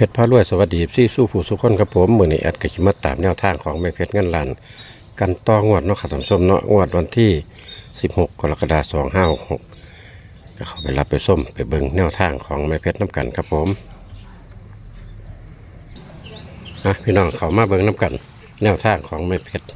เพชรพารวยสวัสดีซี่สู้ผู้สุขคนครับผมมือนี้แอดกขิมาตามแนวทางของแม่เพชรเงินล้านกันต่องวดเนาะค่ะท่านผู้ชมเนาะงวดวันที่ 16 กรกฎาคม2566ก็เข้าไปรับไปส้มไปเบิ่งแนวทางของแม่เพชรน้ำกันครับผมอะพี่น้องเขามาเบิ่งน้ำกัน แนวทางของแม่เพชร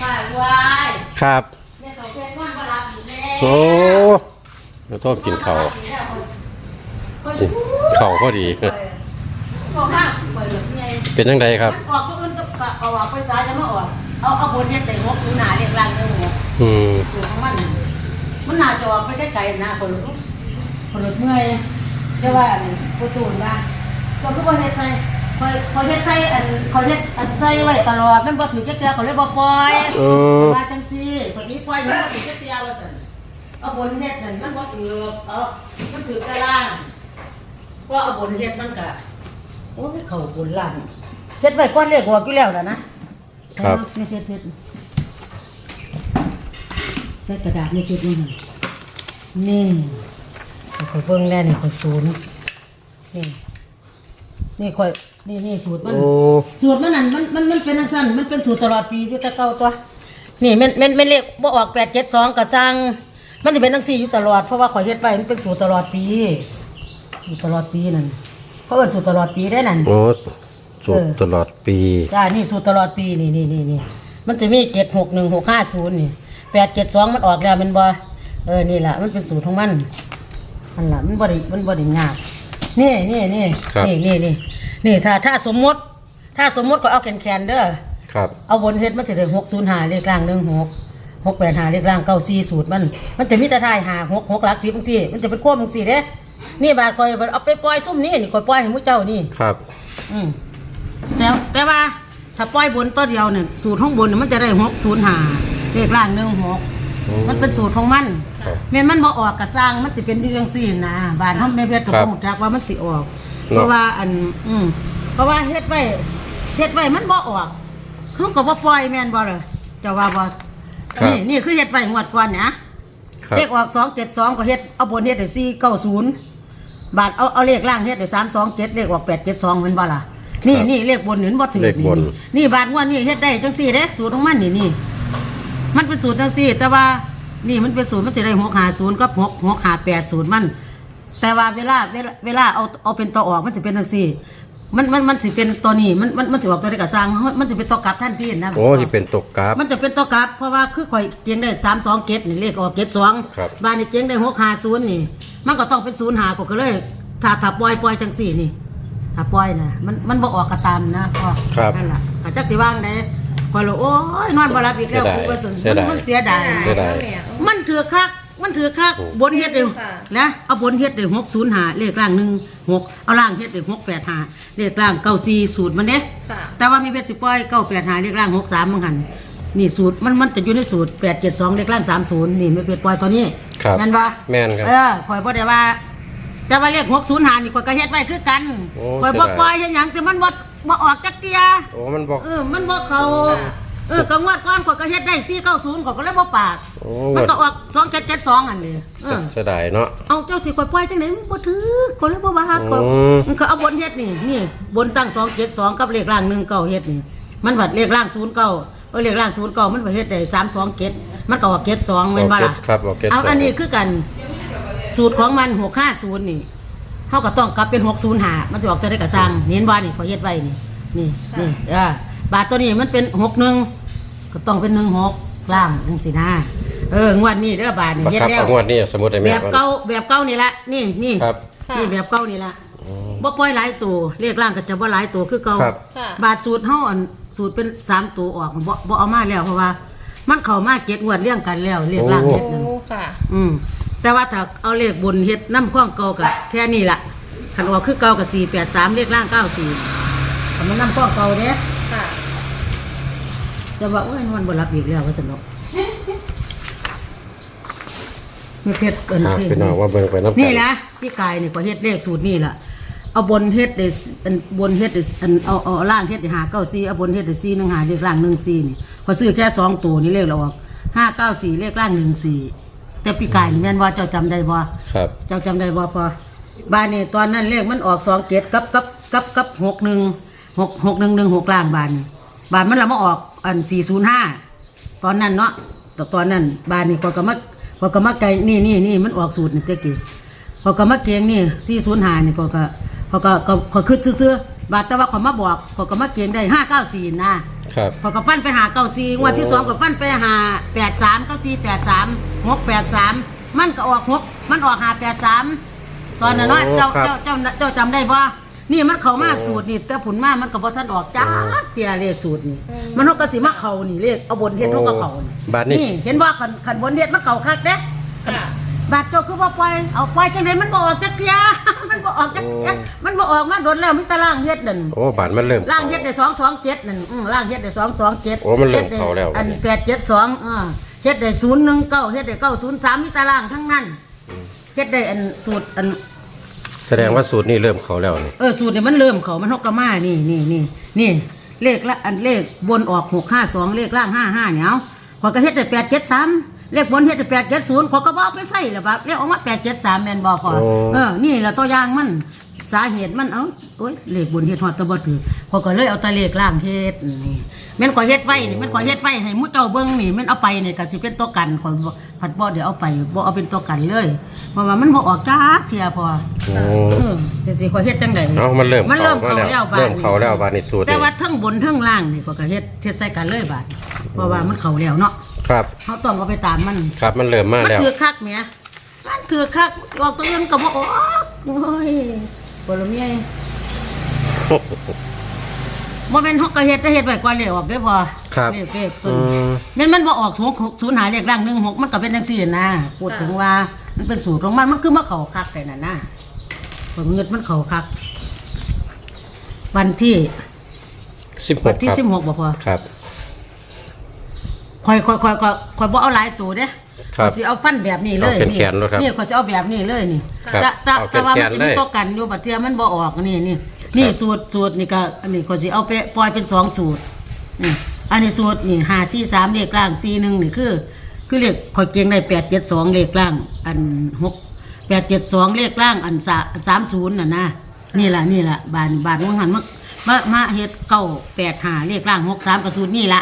ป้าวายครับ โอ้เราต้องกินเขาวก็ชู้เขาวพอดีบอกมากเปิดแบบไงเป็นยังไงครับมันออกตัวอื่นตกเอาออกไปซ้ายจะมาออก เอาเอาบนเนี่ยแต่หกสูงหนาเรียกรังเลยหัวอืมสูงของมัน มันน่าจะออกไปไกลๆนะคนคนเมื่อยเรียกว่าอะไรผู้ตูนว่าเราก็บ่เฮ็ดใส่คอยคอยเฮ็ดใส่อันคอยเฮ็ดอันใส่ไว้ตลอดแม่นบ่ถือจักเตียเขาเลยบ่ปล่อยเออว่าจังซี่คนนี้ปล่อยมันบ่ถือจักเตียว่าซั่น เอาบนเฮ็ดนั่นมันบ่ถือเอามันถือกระล่างก็เอาบนเฮ็ดมันก็โอ้ยเข้าบนล่างเฮ็ดไว้ก่อนเรียกว่าอยู่แล้วล่ะนะครับนี่เฮ็ดเฮ็ดใส่กระดาษนี่เฮ็ดนี่หั่นนี่ข่อยเบิ่งแน่นี่ข่อยศูนย์นี่นี่ข่อยนี่นี่สูตรมัน โอ้ สูตรมันนั่นมันมันมันเป็นทังสั้นมันเป็นสูตรตลอดปีที่แตะเก่าตัว นี่แม่นแม่นแม่นเลขบ่ออกแปดเจ็ดสองกระซัง มันจะเป็นทั้งสี่อยู่ตลอดเพราะว่าข่อยเฮ็ดไปมันเป็นสูตรตลอดปีสูตรตลอดปีนั่นเพราะเอิ้นสูตรตลอดปีได้นั่น โอ้สุดตลอดปีจ้านี่สูตรตลอดปีนี่นี่นี่นี่มันจะมีเจ็ดหกหนึ่งหกห้าศูนย์นี่แปดเจ็ดสองมันออกแล้วแมันบ่เออนี่แหละมันเป็นสูตรของมันมันละมันบ่ได้มันบ่ได้ยากนี่นี่นี่ครับนี่นี่นี่นี่ถ้าถ้าสมมติ ถ้าสมมติก็เอาแขนๆเด้อครับเอาบนเฮ็ดมันสิได้หกศูนย์หาเลขกลางหนึ่งหก หกแปดหาเลขกลางเก้าสี่สูตรมัน มันจะมีแต่ทายหาหกหกหลักสิบจังซี่ มันจะเป็นควบจังซี่เด้นี่บาทคอยเอาไปปล่อยซุ่มนี่นี่คอยปล่อยให้มุ้เจ้านี่ ครับ อืมแต่แต่ว่าถ้าปล่อยบนตัวเดียวเนี่ยสูตรข้างบนเนี่ยมันจะได้หกศูนย์หาเลขล่างหนึ่งหกอืมมันเป็นสูตรของมันครับแม่นมันบ่ออกกระสร้างมันจะเป็นเรื่องสี่นะบานทำแม่เพชรกับครับผมจักว่ามันสิออกเนาะเพราะว่าอัน อืมเพราะว่าเฮ็ดไว้เฮ็ดไว้มันบ่ออกเขาก็บ่ปล่อยแม่นบ่เลยจะว่าบ่ ครับ นี่นี่คือเฮ็ดไว้งวดก่อนเนี่ย ครับ เลขออกสองเจ็ดสองก็เฮ็ดเอาบนเฮ็ดได้สี่เก้าศูนย์บาทเอาเอาเลขล่างเฮ็ดได้สามสองเจ็ดเลขออกแปดเจ็ดสองเป็นบ่ล่ะนี่ครับนี่เลขบนเห็นบ่ถือเลขบน นี่นี่บาทงวดนี่เฮ็ดได้จังสี่เด้สูตรของมันนี่นี่มันเป็นสูตรจังสี่ แต่ว่านี่มันเป็นสูตรมันจะได้หกหาศูนย์กับหกหกหาแปดศูนย์มัน แต่ว่าเวลาเวลาเวลาเอาเอาเป็นตัวออกมันจะเป็นจังสี่ มันมันมันสิเป็นตัวนี้มันมันมันสิออกตัวได้กับสร้างมันจะเป็นตัวกลับท่านที่นะโอ้ที่เป็นตกกราฟ มันจะเป็นตัวกลับ เพราะว่าคือข่อยเกียงได้สามสองเกตนี่เลขออกเกตสองครับ บ้านนี่เกียงได้หกหาศูนย์นี่ มันก็ต้องเป็นศูนย์หาก็เลยถ้าถ้าปล่อยปล่อยจังสี่นี่ถ้าปล่อยนะมันมันบ่ออกกระตามนะก็ครับนั่นแหละกจักสิว่างได้พอเราโอ้ยนอนบ่หลับอีกแล้วเสียดายกูว่าซั่นเสียดาย มันเสียดาย เสียดาย มันถือคัก มันถือคักโอ้บนเฮ็ดได้นะเอาบนเฮ็ดได้หกศูนย์หาเลขล่างหนึ่งหกเอาล่างเฮ็ดได้หกแปดหาเลขล่างเก้าสี่สูตรมันเด้ค่ะแต่ว่ามีเพชรสิปล่อยเก้าแปดหาเลขล่างหกสามมังหันนี่สูตรมันมันจะอยู่ในสูตรแปดเจ็ดสองเลขล่างสามศูนย์นี่ไม่เพชรปล่อยตัวนี้ครับแม่นบ่แม่นครับเออข่อยบ่ได้ว่า แต่ว่าเลขหกศูนย์หานี่ข่อยก็เฮ็ดไว้คือกันโอ้ข่อยบ่เสียดายปล่อยเฮ็ดหยังแต่มันบ่บ่ออกจักเตียโอ้มันบอกเออมันบ่เขา เออก็งวดก่อนข่อยก็เฮ็ดได้490ข่อยก็เลยบ่ปาก โอ้มันก็ออก2772อันนี้เออเสียดายเนาะ เอาเจ้าสิข่อยปล่อยจังได๋มันบ่ถือข่อยเลยบ่ว่าข่อยอืม มันก็เอาบนเฮ็ดนี่นี่บนตั้ง272กับเลขล่าง19เฮ็ดนี่มันบัดเลขล่าง09เออเลขล่าง09มันบ่เฮ็ดได้327มันก็ออก72แม่นบ่ล่ะครับบอกเก็ตเอาอันนี้คือกัน สูตรของมัน650นี่เฮาก็ต้องกลับเป็น605มันสิออกจะได้กระซังเห็นบ่นี่ข่อยเฮ็ดไว้นี่นี่นี่เออบาทตัวนี้มันเป็น61ก็ ต้องเป็น16ล่างจังซี่นะเอองวดนี้เด้อบาทนี่บังเฮ็ดคับแล้วเอางวดนี้สมมติไอ้แบแม่บเก่าแบบเก่านี่ละนี่นี่ครับ ค่ะ นี่แบบเก่านี่ละบ่ปล่อยหลายตัวเลขล่างก็จะบ่หลายตัวคือเก่าครับค่ะ บาทสูตรเฮาอันสูตรเป็นสามตัวออกบ่บ่เอามาแล้วเพราะว่า มันเข้ามาเก็ดงวดเรียงกันแล้วเลขล่างโอ้ เฮ็ดโอ้นั่นค่ะ อืมแต่ว่าถ้าเอาเลขบนเฮ็ดน้ำข้องเก่าก็แค่นี้ล่ะคันออกคือเก่าก็483เลขล่าง94คันมันน้ำข้องเก่าเด้ค่ะ แต่ว่าโอ้ยนอนบ่หลับอีกแล้วว่าซั่นเนาะไม่เพชรเกินอะเพลงพี่น้องว่าเบิ่งไปน้ำกันี่นะพี่กายนี่พอเฮ็ดเลขสูตรนี่ล่ะ เอาบนเฮ็ดได้สอันบนเฮ็ดได้สอันเอาเอาล่างเฮ็ดได้หาเก้าสี่เอาบนเฮ็ดได้สี่หนึ่งหาเลขล่างหนึ่งสี่นี่พอซื้อแค่สองตัวนี่เลขเราออกห้าเก้าสี่เลขล่างหนึ่งสี่แต่ปีกายนี่แม่นว่าเจ้าจำได้บ่ ครับ เจ้าจำได้บ่พอบ้านนี่ตอนนั้นเลขมันออกสองเกตกับกับกับกับหกหนึ่งหกหกหนึ่งหนึ่งหกล่างบานนี่บานมันละมาออก อันสี่ศูนย์ห้าตอนนั้นเนาะแต่ตอนนั้นบานนี่ก็ก็มาก็ก็มาไกลนี่นี่นี่มันออกสูตรนี่เจ๊กี้พอก็มาเกียงนี่สี่ศูนย์ห้านี่ก็ก็พอก็ก็ก็คือซื้อๆบาทแต่ว่าเขามาบอกก็ก็มาเกียงได้ห้าเก้าสี่นะครับพอกับปั้นไปหาเก้าสี่งวดที่สองกับปั้นไปหาแปดสามเก้าสี่แปดสามหกแปดสามมันก็ออกหกมันออกหาแปดสามตอนนั้นเนาะโอ้เจ้าครับเจ้าเจ้าเจ้าจำได้ป่ะ นี่มันเข้ามาสูตรนี่แต่ผลมามันก็บ่ทันออกจ้าเสียเลขสูตรนี่มันเขาก็สิมาเข้านี่เลขเอาบนเฮ็ดเขาก็เข้านี่บาทนี้ นี่เห็นว่าขันขันบนเฮ็ดมันเข้าคักเด้ค่ะบาดเจ้าคือว่าปล่อยเอาปล่อยจังไดมันบ่ออกจักเที่ยมันบ่ออกจักเที่ยมันบ่ออกมาโดนแล้วมีแตารางเฮ็ดนั่นโอ้บาทมันเริ่ม ล่างเฮ็ดได้สองสองเจ็ดนั่นอืมล่างเฮ็ดได้สองสองเจ็ดโอ้มันเริ่มเข้าแล้ว อันแปดเจ็ดสองอ่าเฮ็ดได้ศูนย์หนึ่งเก้าเฮ็ดได้เก้าศูนย์สามมีตารางทั้งนั้น เฮ็ดได้อันสูตรอัน แสดงว่าสูตรนี้เริ่มเขาแล้วนี่เออสูตรเนี่ยมันเริ่มเขามันฮกกะมานี่นี่นี่นี่เลขละอันเลขบนออกหกห้าสองเลขล่างห้าห้าเนี่ยเอาขอยก็เฮ็ดได้แปดเจ็ดสามเลขบนเฮ็ดได้แปดเจ็ดศูนย์ขอยก็บเอกไปใส่ละบัดเลขออกมาแปดเจ็ดสามแม่นบ่พอเออนี่แหละตัวอย่างมันสาเหตุมันเอ้าโอ้ยเลขบนเฮ็ดฮอดแตะบ่ถือ ขอยก็เลยเอาแต่เลขล่างเฮ็ดนี่แม่นขอยเฮ็ดไว้นี่แม่นขอยเฮ็ดไว้ให้หมู่เจ้าเบิ่งนี่แม่นเอาไปนี่ก็สิเป็นตัวกันขอยบ่ผัดบ่เดี๋ยวเอาไปบ่เอาเป็นตัวกันเลยเพราะว่ามันบ่ออกจ้าเทียพอโอ้ เออสิสิขอยเฮ็ดจังได๋เอามันเริ่มมันเริ่มเข้าเข้ามาแล้วแล้วบาดเริ่มเข้าแล้วบาดนี้สูตรแต่นี่ว่าทั้งบนทั้งล่างนี่ก็เฮ็ดเฮ็ดใส่กันเลยบาดเพราะว่ามันเข้าแล้วเนาะครับ เฮาต้องเอาไปตามมัน ครับมันเริ่มมามันแล้ว ถือคักแหมมันถือคักออกตัวอื่นก็บ่ออกโอ้ยบ่ละเมีย บ่แม่นเฮาก็เฮ็ดแต่เฮ็ดไว้ก่อนเลยออกเด้อพอครับเลขเลขอืม แม่นมันบ่ออก6 6 0หาเลขร่าง16มันก็เป็นจังซี่นะพูดถึงว่ามันเป็นสูตรของมันมันคือมาเข้าคักแต่นั่นนะผมเงินมันเข้าคัก วันที่สิบหวันกที่ครับสิบหกบ่พอ ครับคอยคอยคอยคอยคอยบ่เอาหลายตัวเด้ครับข้อยสิเอาฟันแบบนี้เลยเอาแขนๆเลยครับนี่คอยสิเอาแบบนี้เลยนี่ครับแต่แต่เอาแต่ว่าแขมันนๆจะเลมียตัวกันอยู่บัดเทื่อมันบ่ออกนี่นี่ นี่สูตรสูตรนี่ก็อันนี้คอยสิเอาไปปล่อยเป็นสองสูตรนี่อันนี้สูตรนี่ห้าสี่สามเลขล่างสี่หนึ่งนี่คือ คือเลขคอยเก่งได้แปดเจ็ดสองเลขล่าง อันหกแปดเจ็ดสองเลขล่างอันสาสามศูนย์น่ะนะนี่แหละนี่แหละบานบานวังหันมามามาเฮ็ดเก้าแปดห้าเลขล่างหกสามกระสูตรนี่ละ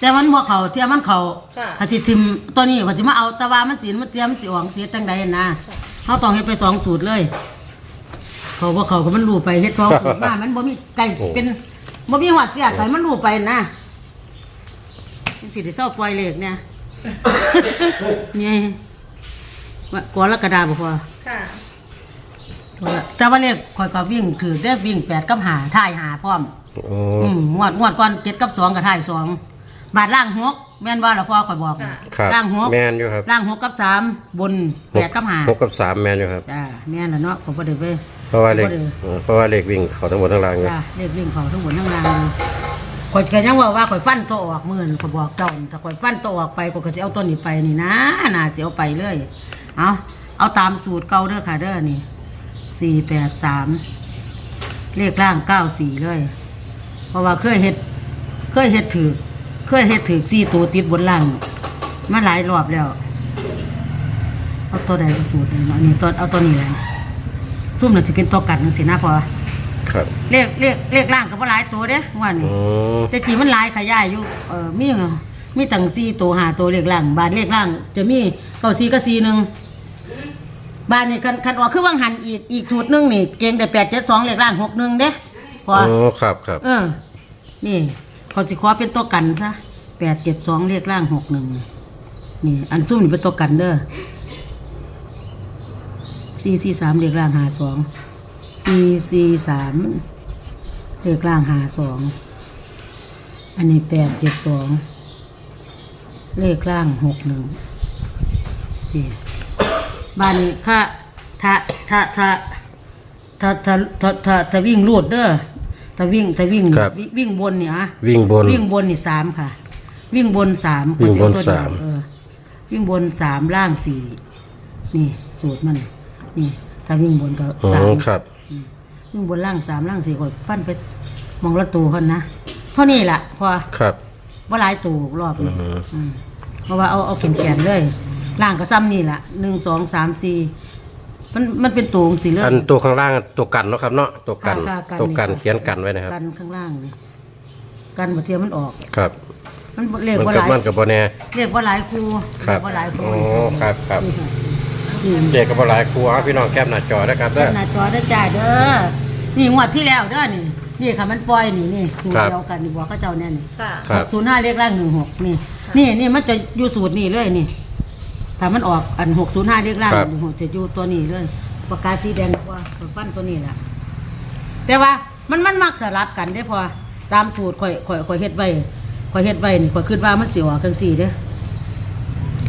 แต่มันบ่เขาเทียมันเขาค่ะถ้าสิทิมตัวนี้ว่าสิมาเอาแตะว่ามันสิมันเทียมมันสิออกสิเฮ็ดจังใดนะเฮาต้องเฮ็ดไปสองสูตรเลย เขาบ่เขาก็มันรู้ไปเฮ็ดสองสูตรมามันบ่มีไก่เป็นบ่มีหวัดเสียไก่มันรู้ไปนะจังสิได้เศร้าปล่อยเลขเนี่ยนี่ว่ากรกฎาบ่พอค่ะแต่ว่าเลขข่อยก็วิ่งคือได้วิ่งแปดกับหาท่ายหาพร้อมโอ้อืมงวดงวดก่อนเจ็ดกับสองกับท้ายสองบาทล่างหกแม่นว่าละพ่อข่อยบอกค่ะครับล่างหกแมนอยู่ครับล่างหกกับสามบนแปดกับหาหกกับสามแมนอยู่ครับจ้าแม่นละเนาะผมก็ได้ไปเพ ราะว่าเลขบ่ได้เออเพราะว่าเลขวิ่งเขาทั้งหมดทั้งรางเลยจ้าเลขวิ่งเขาทั้งบนทั้งล่างเลยข่อยก็ยังว่าว่าข่อยฟันตัวออกมื่นข่อยบอกเจ้าถ้าข่อยฟันตัวออกไปข่อยก็สิเอาตัวนี้ไปนี่นะน่าสิเอาไปเลยเอาเอาตามสูตรเก่าเด้อค่ะเด้อนี่สี่แปดสามเลขล่างเก้าสี่เลย เพราะว่าเคยเฮ็ดเคยเฮ็ดถือเคยเฮ็ดถือสี่ตัวติดบนล่างมาหลายรอบแล้ว เอาตัวใดเอาสูตรนี่เนาะนี่ตัวเอาตัวนี้แหละ ซุ่มน่ะสิเป็นตัวกันจังซี่นะพอครับเลขเลขเลขล่างก็บ่หลายตัวเด้ว่านี่อืมแต่จีมันหลายขยายอยู่ เออมีมีตั้ง4ตัว5ตัวเลขล่าง บานเลขล่าง จะมีเก้าสี่ก็สี่หนึ่งบานนี่คันคันออกคือว่างหันอีก อีกสูตรหนึงนี่ เก่งได้8 7 2เลขล่าง6 1เด้พอโอ้ครับครับเออ นี่เขาสิขอเป็นตัวกันซะแปดเจ็ดสองเรียกร่างหกหนึ่งนี่ อันซุ่มนี่เป็นตัวกันเด้อ สี่สี่สามเรียกร่างหาสองสี่สี่สามเรียกร่างหาสองอันนี้แปดเจ็ดสองเลขร่างหกหนึ่งนี่บ้านนี้ถ้าถ้าถ้าถ้าถ้าถ้าถ้าถ้าถ้าวิ่งรูดเด้อถ้าวิ่งถ้าวิ่งครับ วิ่งวิ่งบนนี่อะวิ่งบน วิ่งบนนี่สามค่ะ วิ่งบนสามวิ่งบนตัวเดียวสาม เออวิ่งบนสามล่างสี่นี่ สูตรมัน นี่ถ้าวิ่งบนก็อ๋อสามครับ วิ่งบนล่างสามล่างสี่ก็ฟันไปมองละตูคนนะเท่านี้แหละพอครับ ว่าหลายตูรอบนี้อือฮึอืมเพราะว่าเอาเอาแขนแขนๆเลยล่างก็ซ้ำนี่ล่ะหนึ่งสองสามสี่มันมันเป็นตัวสีเลืออันตัวข้างล่างตัวกันเนาะครับเนาะตัวกันค่ะค่ะตัวกันค่ะเขียนกันไว้นะครับ กันข้างล่างนี่กันมาเทียมมันออก ครับ มันเลขมันว่าหกับลายมันกับบ่แน่เลขว่าหลายครูครับว่าหลายครูโอ้ครับครับนี่ค่ะนี่ เด็กกับบ่หลายครูเอาพี่น้องแคปหน้าจอนะครับเด้เด้ออหน้าจอได้อจ่ายเด้อ นี่งวดที่แล้วเด้อนี่ นี่ค่ะมันปล่อยนี่นี่สูตรครับ เดียวกันนี่บอกเขาเจ้าแน่นี่ค่ะ ครับ ศูนย์ห้าเลขล่างหนึ่งหกนี่ นี่นี่มันจะอยู่สูตรนี่เลยนี่ ถ้ามันออกอันหกศูนย์ห้าเลขล่างครับ หนึ่งหกจะอยู่ตัวนี้เลยปากกาสีแดงว่าฟันตัวนี้แหละแต่ว่ามันมันมักสลับกันได้อพอตามสูตรข่อยข่อยข่อยเฮ็ดไว้ข่อยเฮ็ดไว้นี่ข่อยคิดว่ามันสิออกจังสี่เด้อโอ้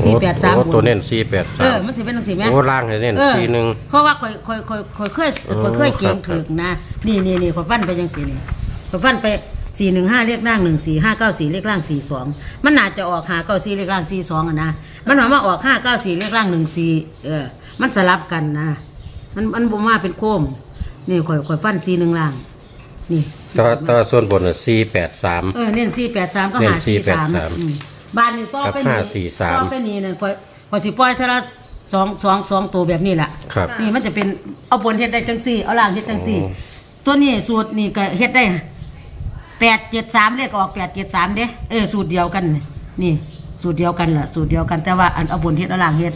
สี่แปดสามโอ้ตัวเน้นสี่แปดเอสาอมมันสิเป็นจังสี่ไหมโอ้ล่างให้เน้นเออสี่หนึ่ง เพราะว่าข่อยข่อยข่อยข่อยเคยอ๋อข่อยเคยเก่งครับถึกนะนี่นี่นี่ข่อยฟันไปจังสี่นี่ข่อยฟันไปสี่หนึ่งห้าเลขล่างหนึ่งสี่ห้าเก้าสี่เลขล่างสี่สองมันน่าจะออกหาเก้าสี่เลขล่างสี่สองอะนะมันหมายว่าออกห้าเก้าสี่เลขล่างหนึ่งสี่เออ มันสลับกันนะ มันมันบ่มาเป็นโค้มนี่ข่อยข่อยฟันสี่หนึ่งล่าง นี่ แตัวตัวส่วนบนสี่แปดสาม เออเน้นสี่แปดสามก็เน้นหาสี่สาม483 บ้านนี่ต่อไปกับนี่543 ต่อไปนี่นั่นข่อยข่อยสิปล่อยเท่าละสองสองสองตัวแบบนี้แหละครับ นี่มันจะเป็นเอาบนเฮ็ดได้จังสี่เอาล่างเฮ็ดจังสี่ โอ้ ตัวนี้สูตรนี่ก็เฮ็ดได้แปดเจ็ดสามเลขก็ออกแปดเจ็ดสามเด้เออสูตรเดียวกัน นี่นี่สูตรเดียวกันล่ะสูตรเดียวกันแต่ว่าอันเอาบนเฮ็ดเอาล่างเฮ็ด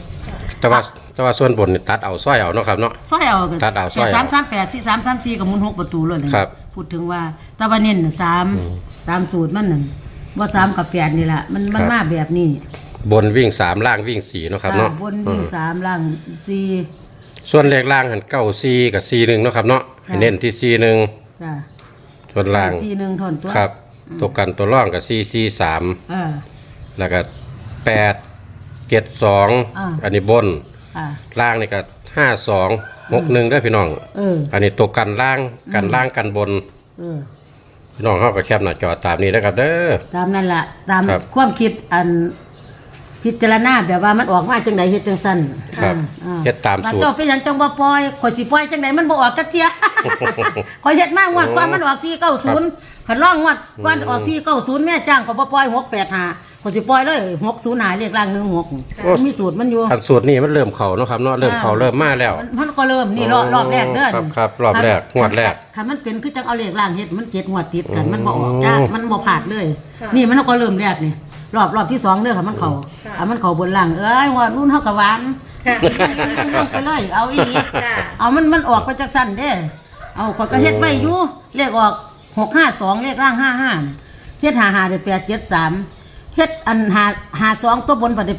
แต่ว่าแต่ว่าส่วนบนนี่ตัดเอาสร้อยเอาเนาะครับเนาะ ซอยเอาก็ตัดเอาซอยเอาสามสามแปดสี่สามสามสี่กับมุนหกประตูเลยนะครับพูดถึงว่าแตะวันเน้นน่ะสามตามสูตรมันนั่น ว่าสามกับแปดนี่แหละมันมันมาแบบนี้บนวิ่งสามล่างวิ่งสี่เนาะครับเนาะอ่าบนวิ่งอืมสามล่างสี่ส่วนเลขล่างหันเก้าสี่กับสี่หนึ่งเนาะครับเนาะให้เน้นที่สี่หนึ่งจ้ะส่วนล่างสี่หนึ่งทนตัวครับตัวกันตัวร่องกับสี่สี่สามเออ แล้วก็แปดเจ็ดสองอ่า อันนี้บนอ่าล่างนี่ก็ห้าสองหกหนึ่งด้วยพี่น้อง เออ อันนี้ตัวกันล่างกันล่างกันบน เออ พี่น้องเขาก็แคบหน้าจอตามนี้นะครับเด้อ ตามนั่นล่ะ ตามครับความคิดอันพิจารณาแบบว่ามันออกมาจังไดเฮ็ดจังซั่นครับอ่าเฮ็ดตามว่าสูตรเจ้าเป็นหยังจังบ่ปล่อยข่อยสิปล่อยจังไดมันบ่ออกจักเที่ยข่อยเฮ็ดมางวดก่อนมันออก490คันร้องงวดก่อนออก490แม่จ้างก็บ่ปล่อย685 ข่อยสิปล่อยเลย605เลขล่าง16มันมีสูตรมันอยู่อันสูตรนี้มันเริ่มเข่าเนาะครับเนาะเริ่มเข่าเริ่มมาแล้ว มันมันก็เริ่มนี่รอบรอบแรกเด้อครับครับรอบแรกคันงวดแรกคันมันเป็นคือจังเอาเลขล่างเฮ็ดมันเจ็ดงวดติดกันอืมมันบ่ออกจ้ามันบ่ผ่าดเลย ค่ะ นี่มันก็เริ่มแรกนี่รอบรอบที่สองเด้อค่ะมันเข้าค่ะอะมันเข้าบนล่างเอ้ยว่ารุ่นเฮาก็หวานค่ะลงไปเลยเอาอีหลี ค่ะ เอามันมันออกไปจากสั้นเด้ เอาข่อยก็เฮ็ดไว้อยู่เลขออก652เลขล่าง55นี่เฮ็ด55ได้873เฮ็ดอัน5 52ตัวบนบัดได้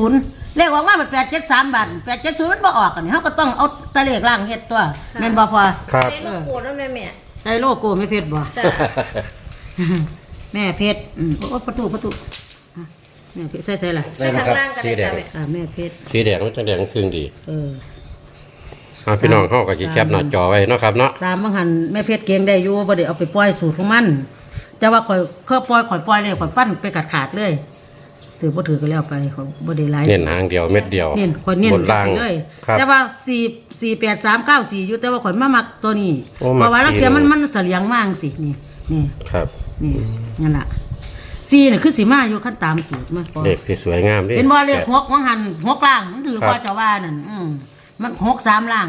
870เลขออกมาบัด873บาท870มันบ่ออกอันนี้เฮาก็ต้องเอาแตะเลขล่างเฮ็ดตัวแม่นบ่พอครับเต้นลูกโกรธแล้วแม่แม่ไอ้โลโก้ไม่เพชรบ่ จ้ะ แม่เพชรอืมโอ้ประตูประตูอะแม่เพชรใส่ใส่ละใส่ข้างล่างกันสีได้แดจ้ะงแม่ อ่าแม่เพชรสีแดงมันจะแดงครึ่งดีเออ อ่าพี่น้องเขาก็สิแคปหน้าจอไว้เนาะครับเนาะ ตามบางหันแม่เพชรเก่งได้อยู่บ่ได้เอาไปปล่อยสูตรของมัน แต่ว่าข่อยเคยปล่อยข่อยปล่อยเลยข่อยฟันไปขาดขาดๆเลย ถือบ่ถือก็แล้วไปข่อยบ่ได้หลาย เน้นหางเดียวเม็ดเดียวเน้นข่อยเน้นบนจังล่างซี่เลย ครับ แต่ว่า4 4 8 3 9 4อยู่แต่ว่าข่อยมามักตัวนี้โอ้เพมักราะว่าลักเทียสี่มันเลยมันเสลียงมากสินี่นี่ครับ นี่นั่นล่ะ4นี่คือสิมาอยู่ขั้นตามสูตรมาก่อน เด็กที่สวยงามดิ เป็นบ่เลขหกวังหันหกล่างมันถือครับ ว่าจะว่านั่นอืมมันหกสามล่าง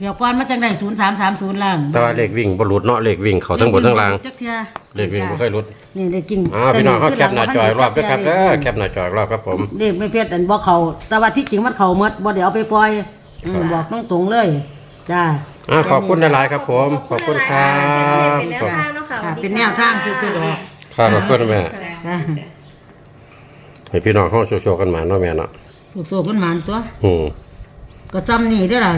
เดี๋ยวก่อนมันจังได้ศูนย์สามสามศูนย์ล่างแต่ว่าเลขวิ่งบ่หลุดเนาะเลขวิ่งเขาทั้งบนทั้งล่างจักเทียเลขวิ่งบ่เคยหลุดนี่ได้กิ่งอ่าพี่น้องเขาแคปหน้าจออีกรอบด้วยครับเด้อแคปหน้าจออีกรอบครับผมเลขไม่เพชรอันบ่เขาแต่ว่าที่จริงมันเขาหมดบ่เดี๋ยวเอาไปปล่อยอืมบอกตรงๆเลยจ้า อ่าขอบคุณหลายๆครับผม ขอบคุณครับเป็นแนวทางเนาะค่ะค่ะวัเป็นแนวทางซื่อๆดอก ครับขอบคุณแม่ค่ะให้พี่น้องเขาโชว์ๆกันมาเนาะแม่เนาะถูกโซ่เพิ่นหมานตัว อืมก็จำนี่ได้อล่ะ